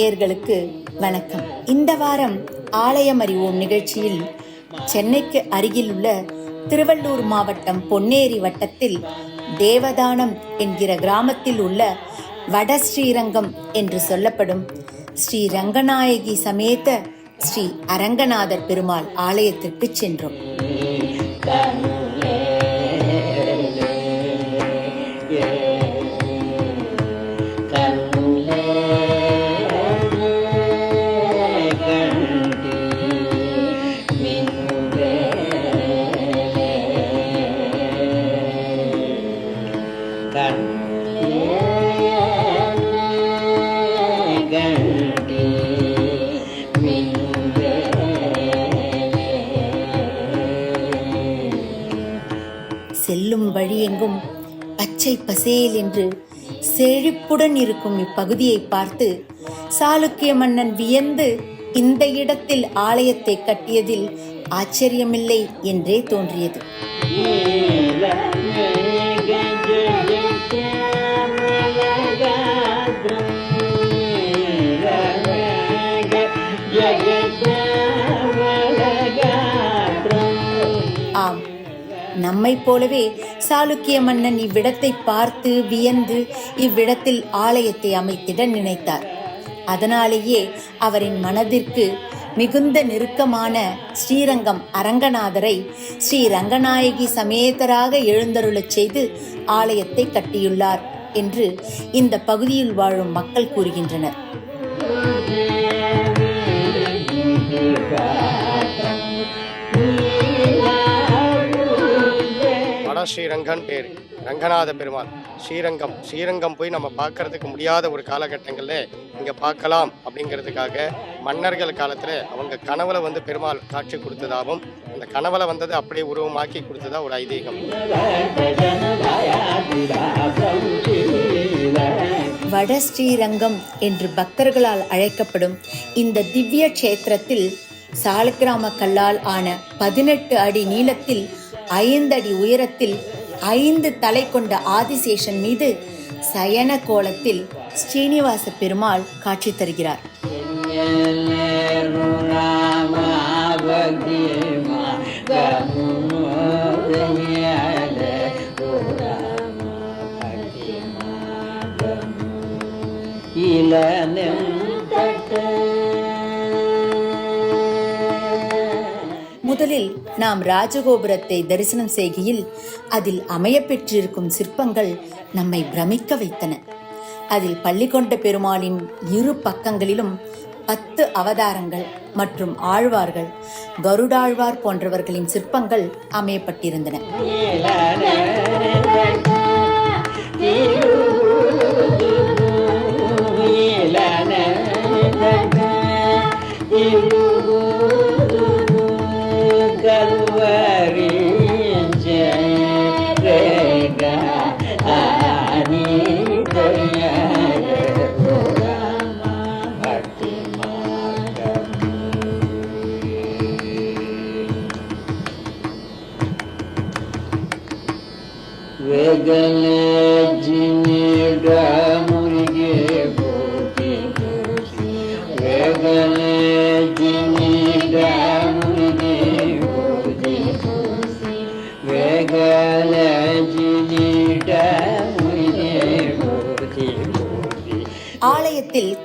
நேயர்களுக்கு வணக்கம். இந்த வாரம் ஆலயம் அறிவோம் நிகழ்ச்சியில் சென்னைக்கு அருகில் உள்ள திருவள்ளூர் மாவட்டம் பொன்னேரி வட்டத்தில் தேவதானம் என்கிற கிராமத்தில் உள்ள வட ஸ்ரீரங்கம் என்று சொல்லப்படும் ஸ்ரீ ரங்கநாயகி சமேத ஸ்ரீ அரங்கநாதர் பெருமாள் ஆலயத்திற்கு சென்றோம். எங்கும். பச்சை பசேல் என்று செழிப்புடன் இருக்கும் இப்பகுதியை பார்த்து சாளுக்கிய மன்னன் வியந்து இந்த இடத்தில் ஆலயத்தை கட்டியதில் ஆச்சரியமில்லை என்றே தோன்றியது. ஆம் நம்மைப் போலவே சாளுக்கிய மன்னன் இவ்விடத்தை பார்த்து வியந்து இவ்விடத்தில் ஆலயத்தை அமைத்திட நினைத்தார். அதனாலேயே அவரின் மனதிற்கு மிகுந்த நெருக்கமான ஸ்ரீரங்கம் அரங்கநாதரை ஸ்ரீ ரங்கநாயகி சமேதராக எழுந்தருளச் செய்து ஆலயத்தை கட்டியுள்ளார் என்று இந்த பகுதியில் வாழும் மக்கள் கூறுகின்றனர். வட ஸ்ரீரங்கன் பேர். ரங்கநாத பெருமாள். ஸ்ரீரங்கம். ஸ்ரீரங்கம் போய் நம்ம பார்க்கறதுக்கு முடியாத ஒரு காலகட்டங்களில் இங்கே பார்க்கலாம் அப்படிங்கிறதுக்காக மன்னர்கள் காலத்தில் அவங்க கனவுல வந்து பெருமாள் காட்சி கொடுத்ததாகவும் அந்த கனவுல வந்தது அப்படியே உருவமாக்கி கொடுத்ததா ஒரு ஐதீகம். வட ஸ்ரீரங்கம் என்று பக்தர்களால் அழைக்கப்படும் இந்த திவ்ய கஷேத்திரத்தில் சாலக்கிராம கல்லால் ஆன பதினெட்டு அடி நீளத்தில் ஐந்தடி உயரத்தில் ஐந்து தலை கொண்ட ஆதிசேஷன் மீது சயன கோலத்தில் ஸ்ரீனிவாச பெருமாள் காட்சி தருகிறார். முதலில் நாம் ராஜகோபுரத்தை தரிசனம் செய்கையில் அதில் அமையப்பெற்றிருக்கும் சிற்பங்கள் நம்மை பிரமிக்க வைத்தன. அதில் பள்ளிகொண்ட பெருமாளின் இரு பக்கங்களிலும் பத்து அவதாரங்கள் மற்றும் ஆழ்வார்கள் கருடாழ்வார் போன்றவர்களின் சிற்பங்கள் அமையப்பட்டிருந்தன.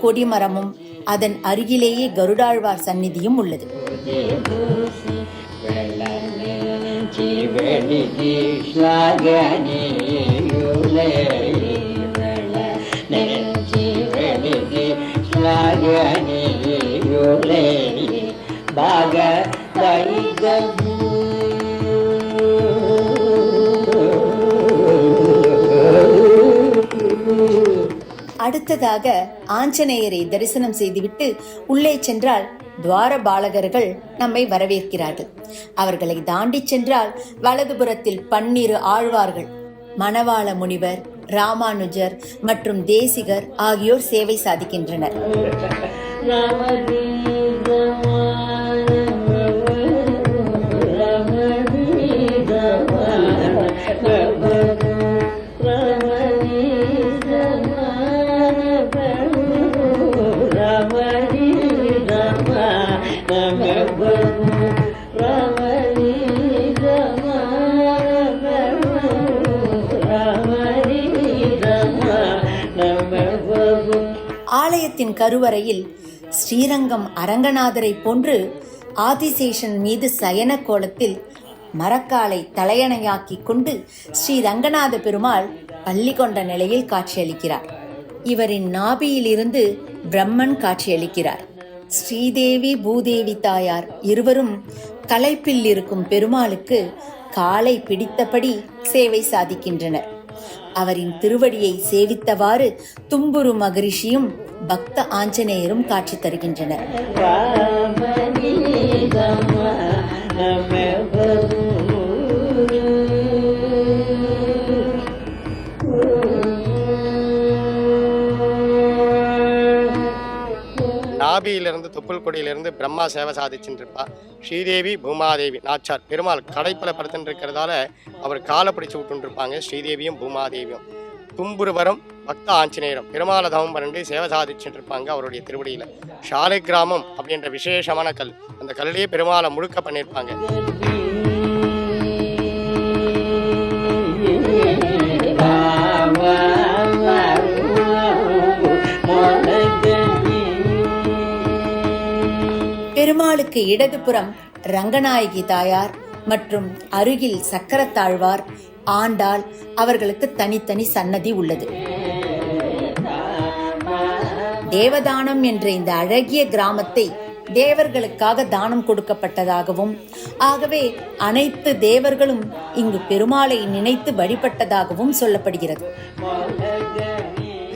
கொடிமரமும் அதன் அருகிலேயே கருடாழ்வார் சந்நிதியும் உள்ளது. பாக அடுத்ததாக ஆஞ்சநேயரை தரிசனம் செய்துவிட்டு உள்ளே சென்றால் துவார பாலகர்கள் நம்மை வரவேற்கிறார்கள். அவர்களை தாண்டி சென்றால் வலதுபுறத்தில் பன்னிரு ஆழ்வார்கள் மணவாள முனிவர் ராமானுஜர் மற்றும் தேசிகர் ஆகியோர் சேவை சாதிக்கின்றனர். ரமணி கருவறையில் ஸ்ரீரங்கம் அரங்கநாதரை போன்று ஆதிசேஷன் மீது சயன கோலத்தில் மரக்காலை தலையணையாக்கிக் கொண்டு ஸ்ரீ ரங்கநாத பெருமாள் பள்ளி கொண்ட நிலையில் காட்சியளிக்கிறார். இவரின் நாபியிலிருந்து பிரம்மன் காட்சியளிக்கிறார். ஸ்ரீதேவி பூதேவி தாயார் இருவரும் களைப்பில் இருக்கும் பெருமாளுக்கு காலை பிடித்தபடி சேவை சாதிக்கின்றனர். அவரின் திருவடியை சேவித்தவாறு தும்புரு மகரிஷியும் பக்த ஆஞ்சநேயரும் காட்சி தருகின்றனர். நாபியிலிருந்து தொப்புள் கொடியிலிருந்து பிரம்மா சேவை சாதிச்சுருப்பா ஸ்ரீதேவி பூமாதேவி நாச்சார் பெருமாள் கடைப்பல படுத்துட்டு இருக்கிறதால அவர் காலை பிடிச்சு விட்டுருப்பாங்க ஸ்ரீதேவியும் பூமாதேவியும். தும்புருவரம் பக்த ஆஞ்சநேயரும் பெருமாள தவம் பண்ணிட்டு சேவை சாதிச்சுட்டு இருப்பாங்க அவருடைய திருவடியில. ஷாலை கிராமம் அப்படின்ற விசேஷமான கல். அந்த கல்லையே பெருமாளை முழுக்க பண்ணியிருப்பாங்க பெருமாளுக்கு இடதுபுறம் ரங்கநாயகி தாயார் மற்றும் அருகில் சக்கரத்தாழ்வார். ஆண்டாள் அவர்களுக்கு தனித்தனி சன்னதி உள்ளது. தேவதானம் என்ற இந்த அழகிய கிராமத்தை தேவர்களுக்காக தானம் கொடுக்கப்பட்டதாகவும் ஆகவே அனைத்து தேவர்களும் இங்கு பெருமாளை நினைத்து வழிபட்டதாகவும் சொல்லப்படுகிறது.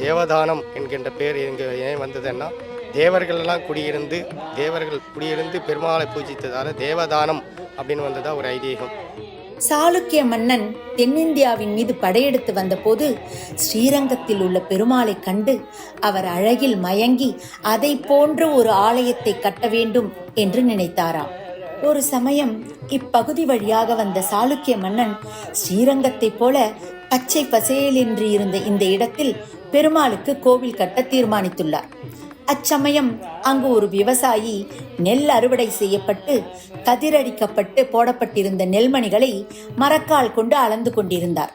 தேவதானம் என்கின்ற பேர் இங்கு ஏன் வந்ததுன்னா தேவர்கள்லாம் குடியிருந்து தேவர்கள் குடியிருந்து பெருமாளை பூஜித்ததால தேவதானம் அப்படின்னு வந்ததா ஒரு ஐதீகம். சாளுக்கிய மன்னன் தென்னிந்தியாவின் மீது படையெடுத்து வந்தபோது ஸ்ரீரங்கத்தில் உள்ள பெருமாளை கண்டு அவர் அழகில் மயங்கி அதை போன்ற ஒரு ஆலயத்தை கட்ட வேண்டும் என்று நினைத்தாராம். ஒரு சமயம் இப்பகுதி வழியாக வந்த சாளுக்கிய மன்னன் ஸ்ரீரங்கத்தைப் போல பச்சை பசேல் என்று இருந்த இந்த இடத்தில் பெருமாளுக்கு கோவில் கட்ட தீர்மானித்துள்ளார். அச்சமயம் அங்கு ஒரு விவசாயி நெல் அறுவடை செய்யப்பட்டு கதிரடிக்கப்பட்டு போடப்பட்டிருந்த நெல்மணிகளை மரக்கால் கொண்டு அளந்து கொண்டிருந்தார்.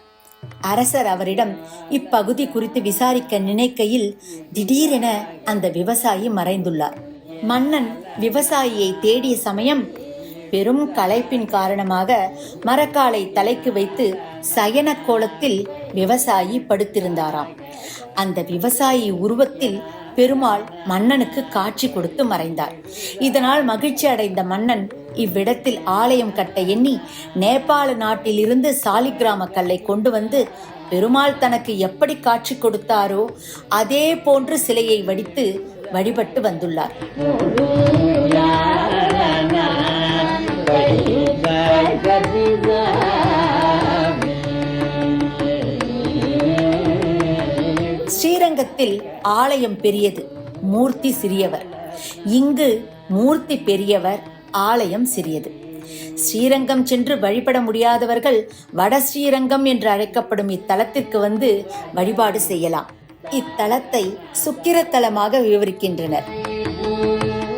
அரசர் அவரிடம் இப்பகுதி குறித்து விசாரிக்க நினைக்கையில் திடீரென அந்த விவசாயி மறைந்துள்ளார். மன்னன் விவசாயியை தேடிய சமயம் பெரும் களைப்பின் காரணமாக மரக்காலை தலைக்கு வைத்து சயன கோலத்தில் விவசாயி படுத்திருந்தாராம். அந்த விவசாயி உருவத்தில் பெருமாள் மன்னனுக்கு காட்சி கொடுத்து மறைந்தார். இதனால் மகிழ்ச்சி அடைந்த மன்னன் இவ்விடத்தில் ஆலயம் கட்ட எண்ணி நேபாள நாட்டிலிருந்து சாலிகிராம கல்லை கொண்டு வந்து பெருமாள் தனக்கு எப்படி காட்சி கொடுத்தாரோ அதே போன்று சிலையை வடித்து வழிபட்டு வந்துள்ளார். ஆலயம் பெரியது மூர்த்தி சிறியவர். இங்கு மூர்த்தி பெரியவர் ஆலயம் சிறியது. ஸ்ரீரங்கம் சென்று வழிபட முடியாதவர்கள் வட ஸ்ரீரங்கம் என்று அழைக்கப்படும் இத்தலத்திற்கு வந்து வழிபாடு செய்யலாம். இத்தலத்தை சுக்கிரத்தலமாக விவரிக்கின்றனர்.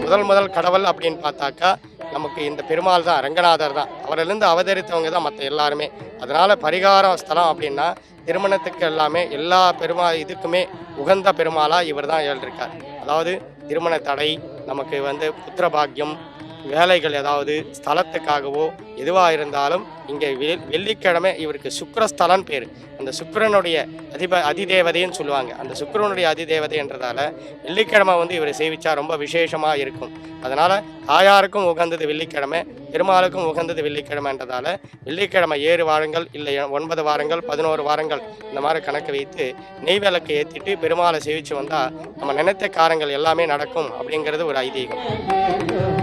முதல் முதல் கடவுள் அப்படின்னு பார்த்தாக்கா நமக்கு இந்த பெருமாள் தான் ரங்கநாதர் தான். அவரிலிருந்து அவதரித்தவங்க தான் மற்ற எல்லாருமே. அதனால பரிகார ஸ்தலம் அப்படின்னா திருமணத்துக்கு எல்லாமே எல்லா பெருமா இதுக்குமே உகந்த பெருமாளாக இவர் தான் எழுதியிருக்கார் அதாவது திருமண தடை நமக்கு வந்து புத்திர பாக்கியம் வேலைகள் ஏதாவது ஸ்தலத்துக்காகவோ எதுவாக இருந்தாலும் இங்கே வெ வெள்ளிக்கிழமை இவருக்கு சுக்கரஸ்தலன் பேர். அந்த சுக்கரனுடைய அதிப அதிதேவதைன்னு சொல்லுவாங்க. அந்த சுக்கிரனுடைய அதிதேவதைன்றதால வெள்ளிக்கிழமை வந்து இவரை சேவிச்சா ரொம்ப விசேஷமாக இருக்கும். அதனால் தாயாருக்கும் உகந்தது வெள்ளிக்கிழமை பெருமாளுக்கும் உகந்தது வெள்ளிக்கிழமைன்றதால வெள்ளிக்கிழமை ஏழு வாரங்கள் இல்லை ஒன்பது வாரங்கள் பதினோரு வாரங்கள் இந்த மாதிரி கணக்கு வைத்து நெய் விளக்கு ஏற்றிட்டு பெருமாளை சேவித்து வந்தால் நம்ம நினைத்த காரங்கள் எல்லாமே நடக்கும் அப்படிங்கிறது ஒரு ஐதீகம்.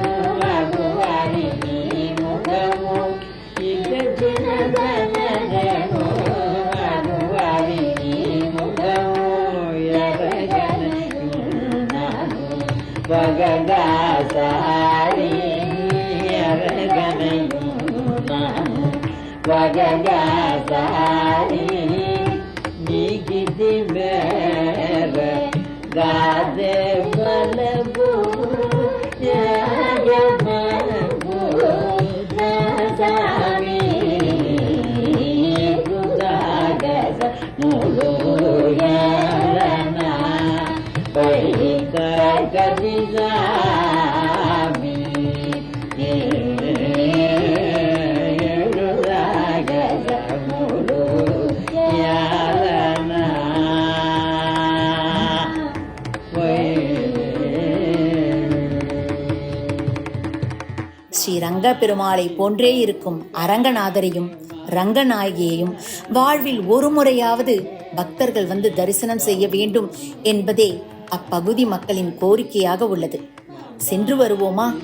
వగగాసారి నీకిది మేర గాదే బలబు యా ரங்க பெருமாளை போன்றே இருக்கும் அரங்கநாதரையும் ரங்கநாயகியையும் வாழ்வில் ஒரு முறையாவது பக்தர்கள் வந்து தரிசனம் செய்ய வேண்டும் என்பதே அப்பகுதி மக்களின் கோரிக்கையாக உள்ளது. சென்று வருவோமா?